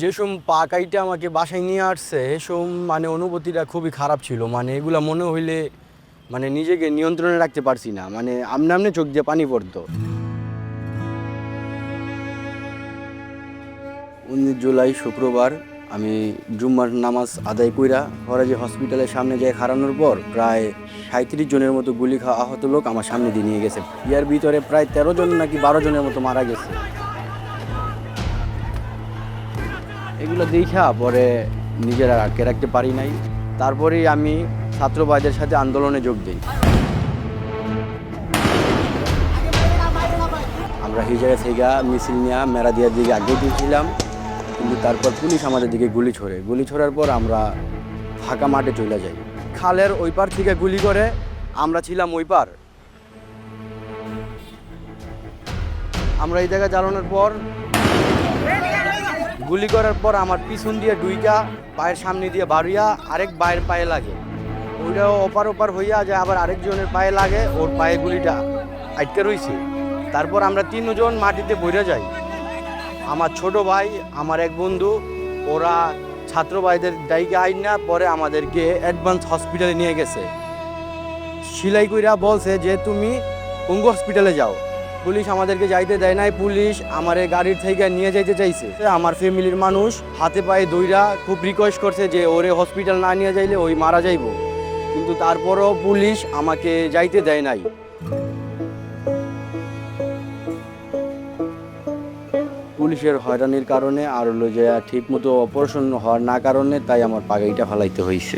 যে সব পা কাইটা আমাকে বাসায় নিয়ে আসছে এসব মানে অনুভূতিটা খুবই খারাপ ছিল। মানে এগুলো মনে হইলে মানে নিজেকে নিয়ন্ত্রণে রাখতে পারছি না। মানে আমনে আমনে চোখ দিয়ে পানি পড়তো। উনিশ জুলাই শুক্রবার আমি জুম্মার নামাজ আদায় কইরা ফরাজি হসপিটালের সামনে যায় হারানোর পর প্রায় সাঁত্রিশ জনের মতো গুলি খাওয়া আহত লোক আমার সামনে দিয়ে নিয়ে গেছে। ইয়ার ভিতরে প্রায় তেরো জন নাকি বারো জনের মতো মারা গেছে। এগুলো দেখা, পরে নিজের আটকে রাখতে পারি নাই। তারপরেই আমি ছাত্র ছাত্রবাদের সাথে আন্দোলনে যোগ দিই। আমরা হিজারা থেকে মিছিল নিয়ে মেরাদিয়ার দিকে আগে দিয়েছিলাম কিন্তু তারপর পুলিশ আমাদের দিকে গুলি ছোড়ে। গুলি ছোড়ার পর আমরা ফাঁকা মাঠে চলে যাই। খালের ওই পার থেকে গুলি করে আমরা ছিলাম ওই পার। আমরা এই জায়গায় জ্বালানোর পর গুলি করার পর আমার পিছন দিয়ে দুইটা, পায়ের সামনে দিয়ে বাড়িয়া আরেক পায়ের পায়ে লাগে। ওইটাও ওপার ওপার হইয়া যায়, আবার আরেকজনের পায়ে লাগে, ওর পায়ে গুলিটা আটকে রইছে। তারপর আমরা তিনজন মাটিতে বইরে যাই। আমার ছোট ভাই, আমার এক বন্ধু, ওরা ছাত্র ভাইদের ডাইকে আইন না পরে আমাদেরকে অ্যাডভান্স হসপিটালে নিয়ে গেছে। সিলাই কইরা বলছে যে, তুমি পঙ্গু হসপিটালে যাও। পুলিশ আমাদেরকে যাইতে দেয় নাই। পুলিশ আমার গাড়ির থেকে নিয়ে যাইতে চাইছে। আমার ফ্যামিলির মানুষ হাতে পায়ে দইরা খুব রিকোয়েস্ট করছে যে ওরে হসপিটাল না নিয়ে যাইলে ওই মারা যাইব। কিন্তু তারপরও পুলিশ আমাকে যাইতে দেয় নাই। পুলিশের হয়রানির কারণে আর হলো যে ঠিক মতো অপারেশন হওয়ার না কারণে তাই আমার পাগাইটা ফালাইতে হয়েছে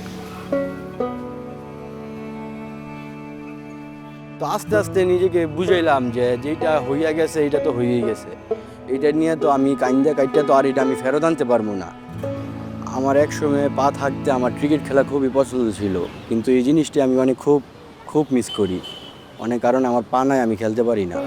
তো আস্তে আস্তে নিজেকে বুঝাইলাম যে যেটা হইয়া গেছে এটা তো হয়েই গেছে। এটা নিয়ে তো আমি কাইন্দা কাইটা তো আর এটা আমি ফেরত আনতে পারব না। আমার এক সময় পা থাকতে আমার ক্রিকেট খেলা খুবই পছন্দ ছিল, কিন্তু এই জিনিসটি আমি মানে খুব খুব মিস করি। অনেক কারণে আমার পা নাই, আমি খেলতে পারি না।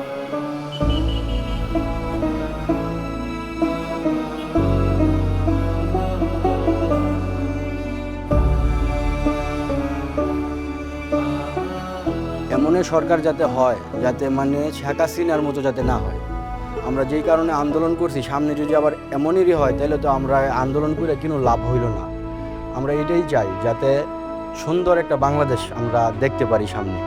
এমনই সরকার যাতে হয়, যাতে মানে শেখ হাসিনার মতো যাতে না হয়। আমরা যেই কারণে আন্দোলন করছি, সামনে যদি আবার এমনই হয় তাহলে তো আমরা আন্দোলন করে কোনো লাভ হইল না। আমরা এটাই চাই, যাতে সুন্দর একটা বাংলাদেশ আমরা দেখতে পারি সামনে।